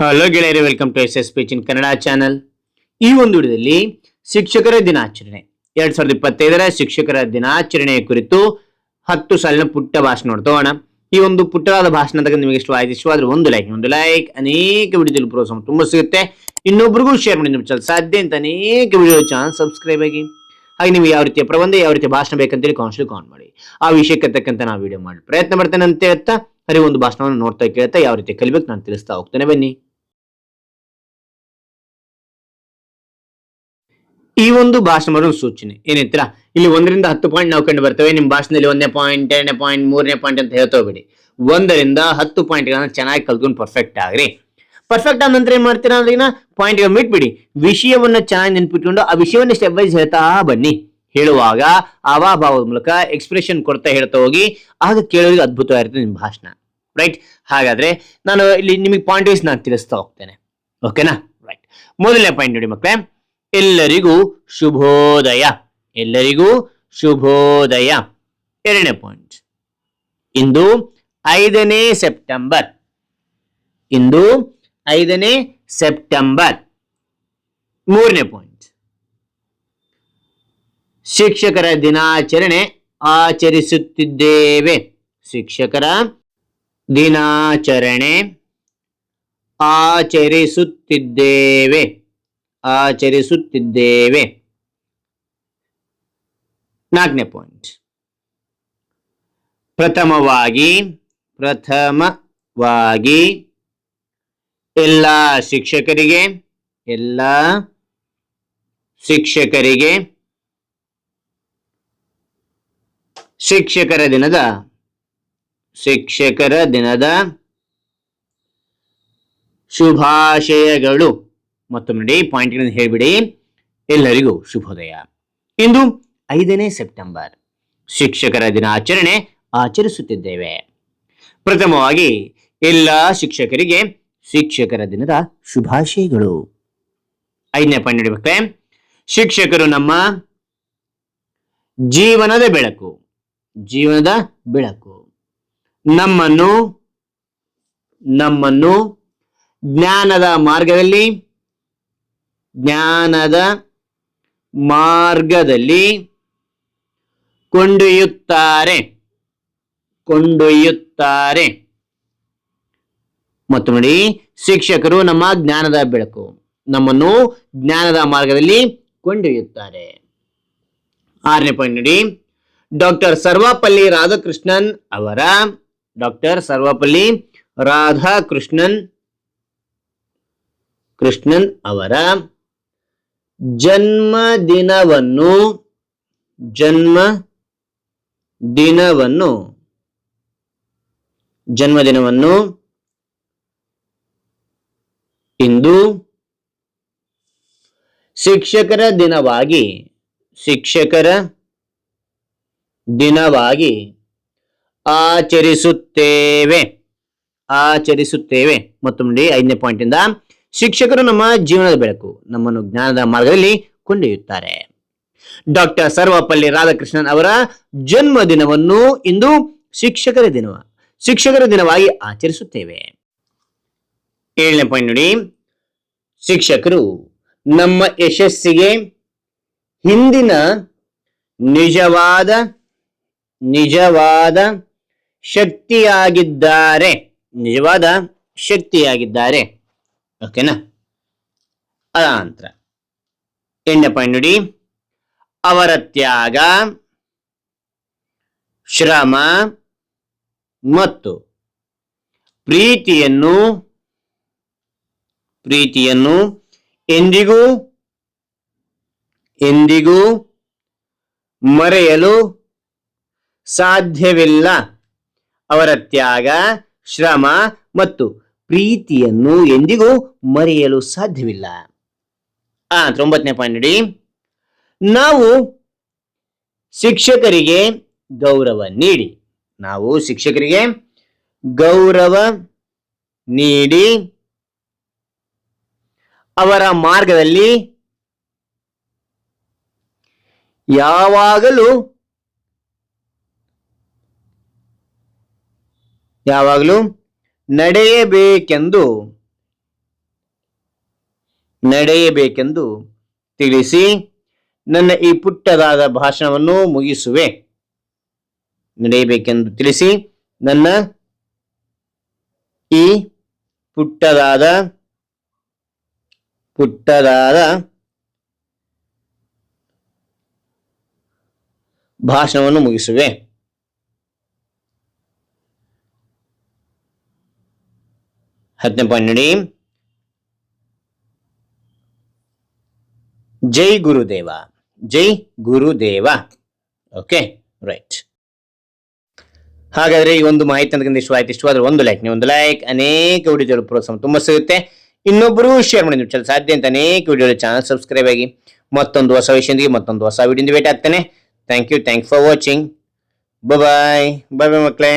Hello ಗೆಳೆಯರೇ welcome to S S P in Kannada channel ಈ ಒಂದು ವಿಡಿಯೋದಲ್ಲಿ ಶಿಕ್ಷಕರ ದಿನಾಚರಣೆ. ಎರಡ್ ಸಾವಿರದ ಇಪ್ಪತ್ತೈದರ ಶಿಕ್ಷಕರ ದಿನಾಚರಣೆಯ ಕುರಿತು ಹತ್ತು ಸಾಲಿನ ಪುಟ್ಟ ಭಾಷಣ ನೋಡ್ತೋಣ ಈ ಒಂದು ಪುಟ್ಟವಾದ ಭಾಷಣದಾಗ ನಿಮಗೆ ಇಷ್ಟವಾಯ್ತು ಇಷ್ಟವಾದ್ರೆ ಒಂದು ಲೈಕ್ ಒಂದು ಲೈಕ್ ಅನೇಕ ವಿಡಿಯೋದಲ್ಲಿ ಪ್ರೋತ್ಸಾಹ ತುಂಬಾ ಸಿಗುತ್ತೆ. ಇನ್ನೊಬ್ರಿಗೂ ಶೇರ್ ಮಾಡಿ ನಿಮ್ಮ ಚಾನಲ್ ಸಾಧ್ಯ ಅಂತ ಅನೇಕ ವಿಡಿಯೋ ಚಾನಲ್ ಸಬ್ಸ್ಕ್ರೈಬ್ ಆಗಿ. ಹಾಗೆ ನೀವು ಯಾವ ರೀತಿಯ ಪ್ರಬಂಧ, ಯಾವ ರೀತಿಯ ಭಾಷಣ ಬೇಕಂತೇಳಿ ಕಾನ್ಸ್ಟ್ ಕಾಮೆಂಟ್ ಮಾಡಿ. ಆ ವಿಷಯಕ್ಕೆ ತಕ್ಕಂತ ನಾವು ವಿಡಿಯೋ ಮಾಡಿ ಪ್ರಯತ್ನ ಮಾಡ್ತೇನೆ ಅಂತ ಹೇಳ್ತಾ, ಅದೇ ಒಂದು ಭಾಷಣವನ್ನು ನೋಡ್ತಾ ಕೇಳ್ತಾ ಯಾವ ರೀತಿ ಕಲಿಬೇಕು ನಾನು ತಿಳಿಸ್ತಾ ಹೋಗ್ತೇನೆ. ಬನ್ನಿ. ಈ ಒಂದು ಭಾಷಣ ಒಂದು ಸೂಚನೆ. ಏನೈತಿರಾ? ಇಲ್ಲಿ ಒಂದರಿಂದ ಹತ್ತು ಪಾಯಿಂಟ್ ನಾವು ಕಂಡು ಬರ್ತೇವೆ. ನಿಮ್ಮ ಭಾಷಣದಲ್ಲಿ ಒಂದನೇ ಪಾಯಿಂಟ್ ಎರಡನೇ ಪಾಯಿಂಟ್ ಮೂರನೇ ಪಾಯಿಂಟ್ ಅಂತ ಹೇಳ್ತಾ ಹೋಗ್ಬೇಡಿ. ಒಂದರಿಂದ ಹತ್ತು ಪಾಯಿಂಟ್ಗಳನ್ನ ಚೆನ್ನಾಗಿ ಕಲ್ತ್ಕೊಂಡು ಪರ್ಫೆಕ್ಟ್ ಆಗ್ರಿ. ಪರ್ಫೆಕ್ಟ್ ಆದ ನಂತರ ಏನ್ ಮಾಡ್ತೀರಾ ಅಂದ್ರೆ ಪಾಯಿಂಟ್ ಮಿಟ್ಬಿಡಿ ವಿಷಯವನ್ನ ಚೆನ್ನಾಗಿ ನೆನ್ಪಿಟ್ಕೊಂಡು ಆ ವಿಷಯವನ್ನ ಸ್ಟೆಪ್ ವೈಸ್ ಹೇಳ್ತಾ ಬನ್ನಿ. ಹೇಳುವಾಗ ಅವಾಭಾವದ ಮೂಲಕ ಎಕ್ಸ್ಪ್ರೆಷನ್ ಕೊಡ್ತಾ ಹೇಳ್ತಾ ಹೋಗಿ, ಆಗ ಕೇಳೋರಿಗೆ ಅದ್ಭುತವಾಗಿರ್ತದೆ ನಿಮ್ಮ ಭಾಷಣ. ರೈಟ್ ಹಾಗಾದ್ರೆ ನಾನು ಇಲ್ಲಿ ನಿಮಗೆ ಪಾಯಿಂಟ್ ವೈಸ್ ನಾನು ತಿಳಿಸ್ತಾ ಹೋಗ್ತೇನೆ. ಓಕೆನಾ ರೈಟ್ ಮೊದಲನೇ ಪಾಯಿಂಟ್ ನೋಡಿ ಮಕ್ಕಳೇ. ಎಲ್ಲರಿಗೂ ಶುಭೋದಯ. ಎಲ್ಲರಿಗೂ ಶುಭೋದಯ. ಎರಡನೇ ಪಾಯಿಂಟ್ ಇಂದು ಐದನೇ ಸೆಪ್ಟೆಂಬರ್ ಇಂದು ಐದನೇ ಸೆಪ್ಟೆಂಬರ್ ಮೂರನೇ ಪಾಯಿಂಟ್ ಶಿಕ್ಷಕರ ದಿನಾಚರಣೆ ಆಚರಿಸುತ್ತಿದ್ದೇವೆ. ಶಿಕ್ಷಕರ ದಿನಾಚರಣೆ ಆಚರಿಸುತ್ತಿದ್ದೇವೆ. ಆಚರಿಸುತ್ತಿದ್ದೇವೆ. ನಾಲ್ಕನೇ ಪಾಯಿಂಟ್ ಪ್ರಥಮವಾಗಿ ಪ್ರಥಮವಾಗಿ ಎಲ್ಲ ಶಿಕ್ಷಕರಿಗೆ ಎಲ್ಲ ಶಿಕ್ಷಕರಿಗೆ ಶಿಕ್ಷಕರ ದಿನದ ಶಿಕ್ಷಕರ ದಿನದ ಶುಭಾಶಯಗಳು. ಮತ್ತೊಮ್ಮೆ ಪಾಯಿಂಟ್ಗಳನ್ನು ಹೇಳಿಬಿಡಿ. ಎಲ್ಲರಿಗೂ ಶುಭೋದಯ. ಇಂದು ಐದನೇ ಸೆಪ್ಟೆಂಬರ್. ಶಿಕ್ಷಕರ ದಿನಾಚರಣೆ ಆಚರಿಸುತ್ತಿದ್ದೇವೆ. ಪ್ರಥಮವಾಗಿ ಎಲ್ಲ ಶಿಕ್ಷಕರಿಗೆ ಶಿಕ್ಷಕರ ದಿನದ ಶುಭಾಶಯಗಳು. ಐದನೇ ಪಾಯಿಂಟ್ ನೋಡಿಬೇಕೆ ಶಿಕ್ಷಕರು ನಮ್ಮ ಜೀವನದ ಬೆಳಕು. ಜೀವನದ ಬೆಳಕು. ನಮ್ಮನ್ನು ನಮ್ಮನ್ನು ಜ್ಞಾನದ ಮಾರ್ಗದಲ್ಲಿ ಜ್ಞಾನದ ಮಾರ್ಗದಲ್ಲಿ ಕೊಂಡೊಯ್ಯುತ್ತಾರೆ. ಕೊಂಡೊಯ್ಯುತ್ತಾರೆ. ಮತ್ತು ನೋಡಿ, ಶಿಕ್ಷಕರು ನಮ್ಮ ಜ್ಞಾನದ ಬೆಳಕು. ನಮ್ಮನ್ನು ಜ್ಞಾನದ ಮಾರ್ಗದಲ್ಲಿ ಕೊಂಡೊಯ್ಯುತ್ತಾರೆ. ಆರನೇ ಪಾಯಿಂಟ್ ನೋಡಿ, ಡಾಕ್ಟರ್ ಸರ್ವಪಲ್ಲಿ ರಾಧಾಕೃಷ್ಣನ್ ಅವರ, ಡಾಕ್ಟರ್ ಸರ್ವಪಲ್ಲಿ ರಾಧಾಕೃಷ್ಣನ್, ಕೃಷ್ಣನ್ ಅವರ ಜನ್ಮದಿನವನ್ನು ಜನ್ಮ ದಿನವನ್ನು ಜನ್ಮದಿನವನ್ನು ಇಂದು ಶಿಕ್ಷಕರ ದಿನವಾಗಿ ಶಿಕ್ಷಕರ ದಿನವಾಗಿ ಆಚರಿಸುತ್ತೇವೆ. ಆಚರಿಸುತ್ತೇವೆ. ಮತ್ತೊಂದು ಐದನೇ ಪಾಯಿಂಟ್ ಇಂದ ಶಿಕ್ಷಕರು ನಮ್ಮ ಜೀವನದ ಬೆಳಕು, ನಮ್ಮನ್ನು ಜ್ಞಾನದ ಮಾರ್ಗದಲ್ಲಿ ಕೊಂಡೊಯ್ಯುತ್ತಾರೆ. ಡಾಕ್ಟರ್ ಸರ್ವಪಲ್ಲಿ ರಾಧಾಕೃಷ್ಣನ್ ಅವರ ಜನ್ಮದಿನವನ್ನು ಇಂದು ಶಿಕ್ಷಕರ ದಿನ ಶಿಕ್ಷಕರ ದಿನವಾಗಿ ಆಚರಿಸುತ್ತೇವೆ. ಏಳನೇ ಪಾಯಿಂಟ್ ನೋಡಿ. ಶಿಕ್ಷಕರು ನಮ್ಮ ಯಶಸ್ಸಿಗೆ ಹಿಂದಿನ ನಿಜವಾದ ನಿಜವಾದ ಶಕ್ತಿಯಾಗಿದ್ದಾರೆ. ನಿಜವಾದ ಶಕ್ತಿಯಾಗಿದ್ದಾರೆ. ಓಕೆನಾ ಅನಂತರ ಎಂಟನೇ ಪಾಯಿಂಟ್ ನೋಡಿ. ಅವರ ತ್ಯಾಗ, ಶ್ರಮ ಮತ್ತು ಪ್ರೀತಿಯನ್ನು ಪ್ರೀತಿಯನ್ನು ಎಂದಿಗೂ ಎಂದಿಗೂ ಮರೆಯಲು ಸಾಧ್ಯವಿಲ್ಲ. ಅವರ ತ್ಯಾಗ, ಶ್ರಮ ಮತ್ತು ಪ್ರೀತಿಯನ್ನು ಎಂದಿಗೂ ಮರೆಯಲು ಸಾಧ್ಯವಿಲ್ಲ. ಆ, ತೊಂಬತ್ತನೇ ಪಾಯಿಂಟ್ ನೋಡಿ ನಾವು ಶಿಕ್ಷಕರಿಗೆ ಗೌರವ ನೀಡಿ. ನಾವು ಶಿಕ್ಷಕರಿಗೆ ಗೌರವ ನೀಡಿ ಅವರ ಮಾರ್ಗದಲ್ಲಿ ಯಾವಾಗಲೂ ಯಾವಾಗಲೂ ನಡೆಯಬೇಕೆಂದು ನಡೆಯಬೇಕೆಂದು ತಿಳಿಸಿ ನನ್ನ ಈ ಪುಟ್ಟದಾದ ಭಾಷಣವನ್ನು ಮುಗಿಸುವೆ. ನಡೆಯಬೇಕೆಂದು ತಿಳಿಸಿ ನನ್ನ ಈ ಪುಟ್ಟದಾದ ಪುಟ್ಟದಾದ ಭಾಷಣವನ್ನು ಮುಗಿಸುವೆ. ಹತ್ತನೇ ಪಾಯಿಂಟ್ ನೋಡಿ ಜೈ ಗುರುದೇವ ಜೈ ಗುರುದೇವ. ಓಕೆ ರೈಟ್ ಹಾಗಾದ್ರೆ ಈ ಒಂದು ಮಾಹಿತಿ ಅಂತಕ್ಕಂಥ ಇಷ್ಟವಾಯ್ತು ಇಷ್ಟವಾದ್ರೆ ಒಂದು ಲೈಕ್ ನೀವು ಒಂದು ಲೈಕ್ ಅನೇಕ ವಿಡಿಯೋಗಳು ಪ್ರೋತ್ಸಾಹ ತುಂಬಾ ಸಿಗುತ್ತೆ. ಇನ್ನೊಬ್ಬರು ಶೇರ್ ಮಾಡಿ ನೀವು ಸಾಧ್ಯ ಅಂತ ಅನೇಕ ವಿಡಿಯೋ ಚಾನಲ್ ಸಬ್ಸ್ಕ್ರೈಬ್ ಆಗಿ ಮತ್ತೊಂದು ಹೊಸ ವಿಷಯದಿಂದ ಮತ್ತೊಂದು ಹೊಸ ವಿಡಿಯೋದಿಂದ ಭೇಟಿ ಆಗ್ತಾನೆ. Thank you thank for watching bye bye bye ಮಕ್ಕಳೇ.